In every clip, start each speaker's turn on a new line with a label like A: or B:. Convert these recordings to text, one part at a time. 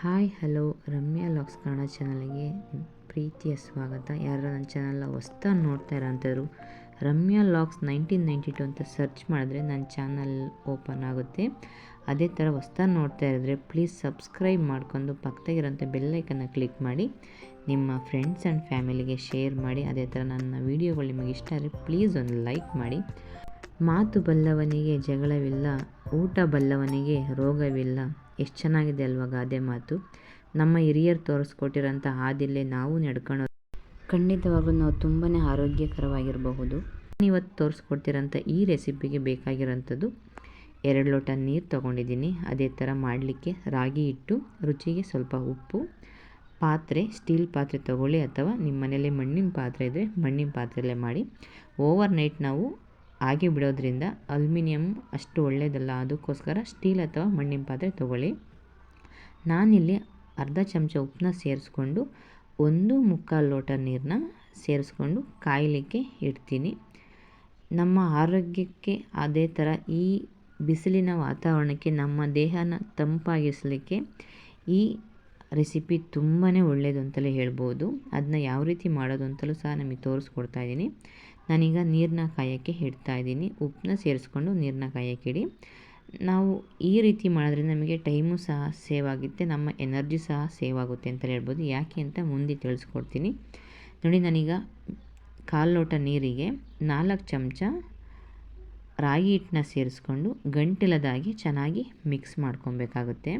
A: Hi, hello. Ramya locks Kannada ಚಾನಲ್ಗೆ ಪ್ರೀತಿಯ ಸ್ವಾಗತ. ಯಾರು ನನ್ನ ಚಾನಲ್ನ ಹೊಸ್ದಾಗಿ ನೋಡ್ತಾ ಇರೋಂಥವ್ರು, Ramya locks nineteen ninety two ಅಂತ ಸರ್ಚ್ ಮಾಡಿದ್ರೆ ನನ್ನ ಚಾನಲ್ ಓಪನ್ ಆಗುತ್ತೆ. ಅದೇ ಥರ ಹೊಸ್ದಾಗಿ ನೋಡ್ತಾ ಇರಿದ್ರೆ ಪ್ಲೀಸ್ ಸಬ್ಸ್ಕ್ರೈಬ್ ಮಾಡ್ಕೊಂಡು ಪಕ್ಕದಾಗಿರೋಂಥ ಬೆಲ್ಲೈಕನ್ನು ಕ್ಲಿಕ್ ಮಾಡಿ, ನಿಮ್ಮ ಫ್ರೆಂಡ್ಸ್ ಆ್ಯಂಡ್ ಫ್ಯಾಮಿಲಿಗೆ ಶೇರ್ ಮಾಡಿ. ಅದೇ ಥರ ನನ್ನ ವೀಡಿಯೋಗಳು ನಿಮಗೆ ಇಷ್ಟ ಆದರೆ ಪ್ಲೀಸ್ ಒಂದು ಲೈಕ್ ಮಾಡಿ. ಮಾತು ಬಲ್ಲವನಿಗೆ ಜಗಳವಿಲ್ಲ, ಊಟ ಬಲ್ಲವನಿಗೆ ರೋಗವಿಲ್ಲ. ಎಷ್ಟು ಚೆನ್ನಾಗಿದೆ ಅಲ್ವಾ ಗಾದೆ ಮಾತು? ನಮ್ಮ ಹಿರಿಯರು ತೋರಿಸ್ಕೊಟ್ಟಿರೋಂಥ ಹಾದಿಲ್ಲೇ ನಾವು ನಡ್ಕೊಳೋ ಖಂಡಿತವಾಗ್ಲೂ ನಾವು ತುಂಬಾ ಆರೋಗ್ಯಕರವಾಗಿರಬಹುದು. ಇವತ್ತು ತೋರಿಸ್ಕೊಡ್ತಿರೋಂಥ ಈ ರೆಸಿಪಿಗೆ ಬೇಕಾಗಿರೋಂಥದ್ದು ಎರಡು ಲೋಟ ನೀರು ತೊಗೊಂಡಿದ್ದೀನಿ. ಅದೇ ಥರ ಮಾಡಲಿಕ್ಕೆ ರಾಗಿ ಹಿಟ್ಟು, ರುಚಿಗೆ ಸ್ವಲ್ಪ ಉಪ್ಪು, ಪಾತ್ರೆ, ಸ್ಟೀಲ್ ಪಾತ್ರೆ ತೊಗೊಳ್ಳಿ ಅಥವಾ ನಿಮ್ಮ ಮನೇಲಿ ಮಣ್ಣಿನ ಪಾತ್ರೆ ಇದ್ದರೆ ಮಣ್ಣಿನ ಪಾತ್ರೆಯಲ್ಲೇ ಮಾಡಿ. ಓವರ್ ನೈಟ್ ನಾವು ಹಾಗೆ ಬಿಡೋದ್ರಿಂದ ಅಲ್ಯೂಮಿನಿಯಂ ಅಷ್ಟು ಒಳ್ಳೆಯದಲ್ಲ ಅದಕ್ಕೋಸ್ಕರ ಸ್ಟೀಲ್ ಅಥವಾ ಮಣ್ಣಿನ ಪಾತ್ರೆ ತೊಗೊಳ್ಳಿ. ನಾನಿಲ್ಲಿ ಅರ್ಧ ಚಮಚ ಉಪ್ಪನ್ನ ಸೇರಿಸ್ಕೊಂಡು ಒಂದು ಮುಕ್ಕಾಲು ಲೋಟ ನೀರನ್ನ ಸೇರಿಸ್ಕೊಂಡು ಕಾಯಲಿಕ್ಕೆ ಇಡ್ತೀನಿ. ನಮ್ಮ ಆರೋಗ್ಯಕ್ಕೆ ಅದೇ ಥರ ಈ ಬಿಸಿಲಿನ ವಾತಾವರಣಕ್ಕೆ, ನಮ್ಮ ದೇಹನ ತಂಪಾಗಿಸಲಿಕ್ಕೆ ಈ ರೆಸಿಪಿ ತುಂಬಾ ಒಳ್ಳೆಯದು ಅಂತಲೇ ಹೇಳ್ಬೋದು. ಅದನ್ನ ಯಾವ ರೀತಿ ಮಾಡೋದು ಅಂತಲೂ ಸಹ ನಮಗೆ ತೋರಿಸ್ಕೊಡ್ತಾ ಇದ್ದೀನಿ. ನಾನೀಗ ನೀರನ್ನ ಕಾಯೋಕ್ಕೆ ಇಡ್ತಾ ಇದ್ದೀನಿ. ಉಪ್ಪನ್ನ ಸೇರಿಸ್ಕೊಂಡು ನೀರನ್ನ ಕಾಯೋಕ್ಕೆ ಇಡಿ ನಾವು ಈ ರೀತಿ ಮಾಡೋದ್ರಿಂದ ನಮಗೆ ಟೈಮು ಸಹ ಸೇವ್ ಆಗುತ್ತೆ, ನಮ್ಮ ಎನರ್ಜಿ ಸಹ ಸೇವ್ ಆಗುತ್ತೆ ಅಂತ ಹೇಳ್ಬೋದು. ಯಾಕೆ ಅಂತ ಮುಂದೆ ತಿಳಿಸ್ಕೊಡ್ತೀನಿ. ನೋಡಿ, ನಾನೀಗ ಕಾಲು ಲೋಟ ನೀರಿಗೆ ನಾಲ್ಕು ಚಮಚ ರಾಗಿ ಹಿಟ್ಟನ್ನ ಸೇರಿಸ್ಕೊಂಡು ಗಂಟಿಲ್ಲದಾಗಿ ಚೆನ್ನಾಗಿ ಮಿಕ್ಸ್ ಮಾಡ್ಕೊಬೇಕಾಗುತ್ತೆ.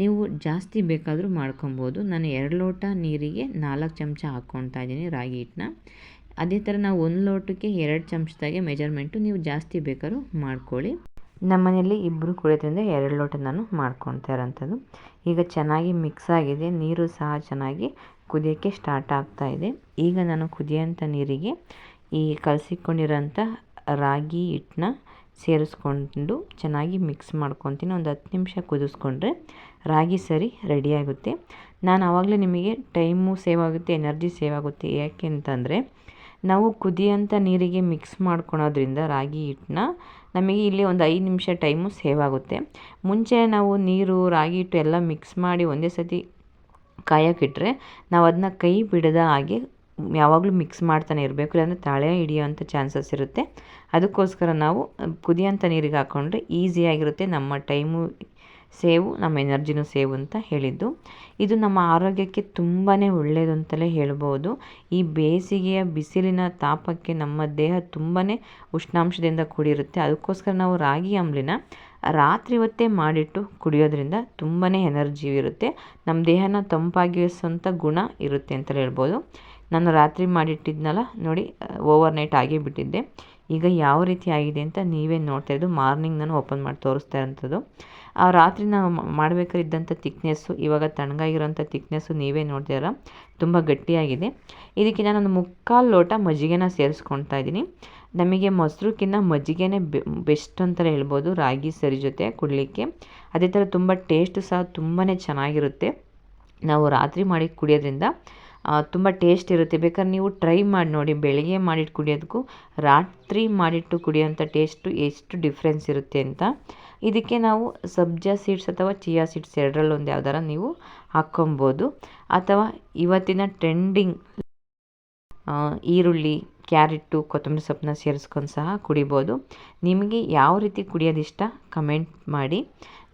A: ನೀವು ಜಾಸ್ತಿ ಬೇಕಾದರೂ ಮಾಡ್ಕೊಬೋದು. ನಾನು ಎರಡು ಲೋಟ ನೀರಿಗೆ ನಾಲ್ಕು ಚಮಚ ಹಾಕ್ಕೊಳ್ತಾ ಇದ್ದೀನಿ ರಾಗಿ ಹಿಟ್ಟನ್ನ. ಅದೇ ಥರ ನಾವು ಒಂದು ಲೋಟಕ್ಕೆ ಎರಡು ಚಮಚದಾಗೆ ಮೆಜರ್ಮೆಂಟು ನೀವು ಜಾಸ್ತಿ ಬೇಕಾದ್ರೂ ಮಾಡ್ಕೊಳ್ಳಿ. ನಮ್ಮ ಮನೆಯಲ್ಲಿ ಇಬ್ಬರು ಕುಡಿಯೋದ್ರಿಂದ ಎರಡು ಲೋಟ ನಾನು ಮಾಡ್ಕೊತಾ ಇರೋಂಥದ್ದು. ಈಗ ಚೆನ್ನಾಗಿ ಮಿಕ್ಸ್ ಆಗಿದೆ, ನೀರು ಸಹ ಚೆನ್ನಾಗಿ ಕುದಿಯೋಕ್ಕೆ ಸ್ಟಾರ್ಟ್ ಆಗ್ತಾ ಇದೆ. ಈಗ ನಾನು ಕುದಿಯೋಂಥ ನೀರಿಗೆ ಈ ಕಲಸಿಕೊಂಡಿರೋಂಥ ರಾಗಿ ಹಿಟ್ಟನ್ನ ಸೇರಿಸ್ಕೊಂಡು ಚೆನ್ನಾಗಿ ಮಿಕ್ಸ್ ಮಾಡ್ಕೊತೀನಿ. ಒಂದು ಹತ್ತು ನಿಮಿಷ ಕುದಿಸ್ಕೊಂಡ್ರೆ ರಾಗಿ ಸರಿ ರೆಡಿಯಾಗುತ್ತೆ ನಾನು ಆವಾಗಲೇ ನಿಮಗೆ ಟೈಮು ಸೇವ್ ಆಗುತ್ತೆ, ಎನರ್ಜಿ ಸೇವ್ ಆಗುತ್ತೆ. ಯಾಕೆ ಅಂತಂದರೆ ನಾವು ಕುದಿಯೋಂಥ ನೀರಿಗೆ ಮಿಕ್ಸ್ ಮಾಡ್ಕೊಳೋದ್ರಿಂದ ರಾಗಿ ಹಿಟ್ಟನ್ನ ನಮಗೆ ಇಲ್ಲಿ ಒಂದು ಐದು ನಿಮಿಷ ಟೈಮು ಸೇವ್ ಆಗುತ್ತೆ. ಮುಂಚೆ ನಾವು ನೀರು, ರಾಗಿ ಹಿಟ್ಟು ಎಲ್ಲ ಮಿಕ್ಸ್ ಮಾಡಿ ಒಂದೇ ಸತಿ ಕಾಯೋಕ್ಕಿಟ್ರೆ ನಾವು ಅದನ್ನ ಕೈ ಬಿಡದ ಹಾಗೆ ಯಾವಾಗಲೂ ಮಿಕ್ಸ್ ಮಾಡ್ತಾನೆ ಇರಬೇಕು, ಇಲ್ಲಾಂದರೆ ತಾಳೆ ಹಿಡಿಯೋವಂಥ ಚಾನ್ಸಸ್ ಇರುತ್ತೆ. ಅದಕ್ಕೋಸ್ಕರ ನಾವು ಕುದಿಯೋಂಥ ನೀರಿಗೆ ಹಾಕ್ಕೊಂಡ್ರೆ ಈಸಿಯಾಗಿರುತ್ತೆ ನಮ್ಮ ಟೈಮು ಸೇವು, ನಮ್ಮ ಎನರ್ಜಿನೂ ಸೇವ್ ಅಂತ ಹೇಳಿದ್ದು. ಇದು ನಮ್ಮ ಆರೋಗ್ಯಕ್ಕೆ ತುಂಬಾ ಒಳ್ಳೆಯದು ಅಂತಲೇ ಹೇಳ್ಬೋದು. ಈ ಬೇಸಿಗೆಯ ಬಿಸಿಲಿನ ತಾಪಕ್ಕೆ ನಮ್ಮ ದೇಹ ತುಂಬಾ ಉಷ್ಣಾಂಶದಿಂದ ಕೂಡಿರುತ್ತೆ. ಅದಕ್ಕೋಸ್ಕರ ನಾವು ರಾಗಿ ಅಂಬ್ಲಿನ ರಾತ್ರಿ ಹೊತ್ತೇ ಮಾಡಿಟ್ಟು ಕುಡಿಯೋದ್ರಿಂದ ತುಂಬಾ ಎನರ್ಜಿ ಇರುತ್ತೆ. ನಮ್ಮ ದೇಹನ ತಂಪಾಗಿಸೋಂಥ ಗುಣ ಇರುತ್ತೆ ಅಂತಲೇ ಹೇಳ್ಬೋದು. ನಾನು ರಾತ್ರಿ ಮಾಡಿಟ್ಟಿದ್ನಲ್ಲ, ನೋಡಿ ಓವರ್ ನೈಟ್ ಆಗೇ ಬಿಟ್ಟಿದ್ದೆ ಈಗ ಯಾವ ರೀತಿ ಆಗಿದೆ ಅಂತ ನೀವೇ ನೋಡ್ತಾ ಇದ್ದು ಮಾರ್ನಿಂಗ್ ನಾನು ಓಪನ್ ಮಾಡಿ ತೋರಿಸ್ತಾ ಇರೋಂಥದ್ದು. ಆ ರಾತ್ರಿ ನಾವು ಮಾಡಬೇಕಾಗಿದ್ದಂಥ ತಿಕ್ನೆಸ್ಸು ಇವಾಗ ತಣ್ಣಗಾಗಿರೋಂಥ ತಿಕ್ನೆಸ್ಸು ನೀವೇ ನೋಡ್ತೀರ ತುಂಬ ಗಟ್ಟಿಯಾಗಿದೆ. ಇದಕ್ಕೆ ನಾನೊಂದು ಮುಕ್ಕಾಲು ಲೋಟ ಮಜ್ಜಿಗೆನ ಸೇರಿಸ್ಕೊಳ್ತಾ ಇದ್ದೀನಿ. ನಮಗೆ ಮೊಸರುಕ್ಕಿಂತ ಮಜ್ಜಿಗೆನೇ ಬೆಸ್ಟ್ ಅಂತಲೇ ಹೇಳ್ಬೋದು, ರಾಗಿ ಸರಿ ಜೊತೆ ಕುಡಲಿಕ್ಕೆ. ಅದೇ ಥರ ತುಂಬ ಟೇಸ್ಟು ಸಹ ತುಂಬಾ ಚೆನ್ನಾಗಿರುತ್ತೆ. ನಾವು ರಾತ್ರಿ ಮಾಡಿ ಕುಡಿಯೋದ್ರಿಂದ ತುಂಬ ಟೇಸ್ಟ್ ಇರುತ್ತೆ. ಬೇಕಾದ್ರೆ ನೀವು ಟ್ರೈ ಮಾಡಿ ನೋಡಿ. ಬೆಳಗ್ಗೆ ಮಾಡಿಟ್ಟು ಕುಡಿಯೋದಕ್ಕೂ, ರಾತ್ರಿ ಮಾಡಿಟ್ಟು ಕುಡಿಯೋಂಥ ಟೇಸ್ಟು ಎಷ್ಟು ಡಿಫ್ರೆನ್ಸ್ ಇರುತ್ತೆ ಅಂತ. ಇದಕ್ಕೆ ನಾವು ಸಬ್ಜಾ ಸೀಡ್ಸ್ ಅಥವಾ ಚಿಯಾ ಸೀಡ್ಸ್ ಎರಡರಲ್ಲೊಂದು ಯಾವ್ದಾರ ನೀವು ಹಾಕ್ಕೊಬೋದು. ಅಥವಾ ಇವತ್ತಿನ ಟ್ರೆಂಡಿಂಗ್ ಈರುಳ್ಳಿ, ಕ್ಯಾರೆಟ್ಟು, ಕೊತ್ತಂಬರಿ ಸೊಪ್ಪನ್ನ ಸೇರಿಸ್ಕೊಂಡು ಸಹ ಕುಡಿಬೋದು. ನಿಮಗೆ ಯಾವ ರೀತಿ ಕುಡಿಯೋದು ಇಷ್ಟ ಕಮೆಂಟ್ ಮಾಡಿ.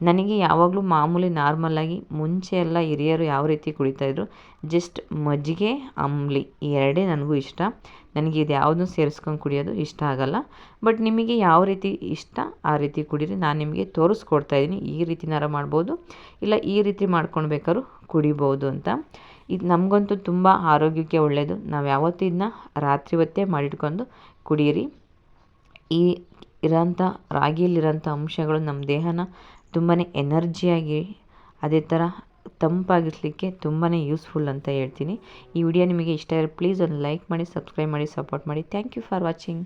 A: ನನಗೆ ಯಾವಾಗಲೂ ಮಾಮೂಲಿ ನಾರ್ಮಲ್ಲಾಗಿ ಮುಂಚೆ ಎಲ್ಲ ಹಿರಿಯರು ಯಾವ ರೀತಿ ಕುಡಿತಾಯಿದ್ರು ಜಸ್ಟ್ ಮಜ್ಜಿಗೆ, ಅಂಬ್ಲಿ, ಈ ಎರಡೇ ನನಗೂ ಇಷ್ಟ. ನನಗೆ ಇದು ಯಾವುದೂ ಸೇರಿಸ್ಕೊಂಡು ಕುಡಿಯೋದು ಇಷ್ಟ ಆಗೋಲ್ಲ. ಬಟ್ ನಿಮಗೆ ಯಾವ ರೀತಿ ಇಷ್ಟ ಆ ರೀತಿ ಕುಡೀರಿ. ನಾನು ನಿಮಗೆ ತೋರಿಸ್ಕೊಡ್ತಾ ಇದ್ದೀನಿ ಈ ರೀತಿನಾರ ಮಾಡ್ಬೋದು. ಇಲ್ಲ ಈ ರೀತಿ ಮಾಡ್ಕೊಂಡು ಬೇಕಾದ್ರೂ ಕುಡಿಬೋದು ಅಂತ. ಇದು ನಮಗಂತೂ ತುಂಬ ಆರೋಗ್ಯಕ್ಕೆ ಒಳ್ಳೆಯದು ನಾವು ಯಾವತ್ತೂ ಇದನ್ನ ರಾತ್ರಿ ಹೊತ್ತೇ ಮಾಡಿಟ್ಕೊಂಡು ಕುಡಿಯಿರಿ ಈ ಇರೋಂಥ, ರಾಗಿಯಲ್ಲಿರೋಂಥ ಅಂಶಗಳು ನಮ್ಮ ದೇಹನ ತುಂಬಾ ಎನರ್ಜಿಯಾಗಿ ಅದೇ ಥರ ತಂಪಾಗಿಸ್ಲಿಕ್ಕೆ ತುಂಬಾ ಯೂಸ್ಫುಲ್ ಅಂತ ಹೇಳ್ತೀನಿ. ಈ ವಿಡಿಯೋ ನಿಮಗೆ ಇಷ್ಟ ಇರೋ ಪ್ಲೀಸ್ ಒಂದು ಲೈಕ್ ಮಾಡಿ, ಸಬ್ಸ್ಕ್ರೈಬ್ ಮಾಡಿ, ಸಪೋರ್ಟ್ ಮಾಡಿ. Thank you for watching.